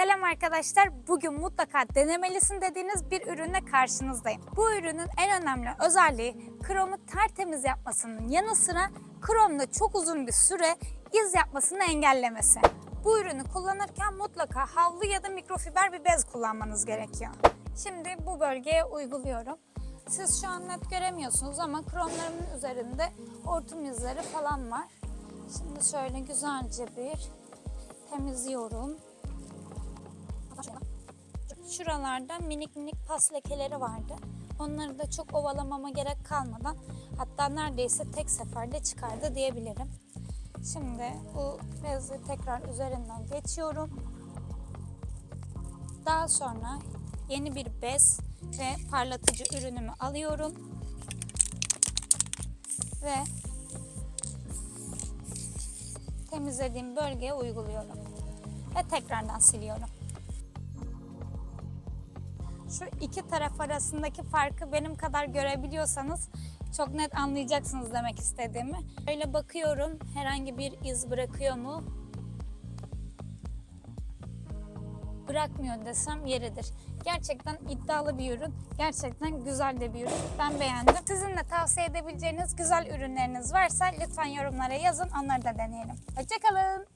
Selam arkadaşlar. Bugün mutlaka denemelisin dediğiniz bir ürünle karşınızdayım. Bu ürünün en önemli özelliği kromu tertemiz yapmasının yanı sıra kromda çok uzun bir süre iz yapmasını engellemesi. Bu ürünü kullanırken mutlaka havlu ya da mikrofiber bir bez kullanmanız gerekiyor. Şimdi bu bölgeye uyguluyorum. Siz şu an net göremiyorsunuz ama kromlarımın üzerinde hortum izleri falan var. Şimdi şöyle güzelce bir temizliyorum. Şuralarda minik minik pas lekeleri vardı. Onları da çok ovalamama gerek kalmadan hatta neredeyse tek seferde çıkardı diyebilirim. Şimdi bu bezi tekrar üzerinden geçiyorum. Daha sonra yeni bir bez ve parlatıcı ürünümü alıyorum. Ve temizlediğim bölgeye uyguluyorum. Ve tekrardan siliyorum. Şu iki taraf arasındaki farkı benim kadar görebiliyorsanız çok net anlayacaksınız demek istediğimi. Öyle bakıyorum herhangi bir iz bırakıyor mu? Bırakmıyor desem yeridir. Gerçekten iddialı bir ürün. Gerçekten güzel de bir ürün. Ben beğendim. Sizin de tavsiye edebileceğiniz güzel ürünleriniz varsa lütfen yorumlara yazın. Onları da deneyelim. Hoşçakalın.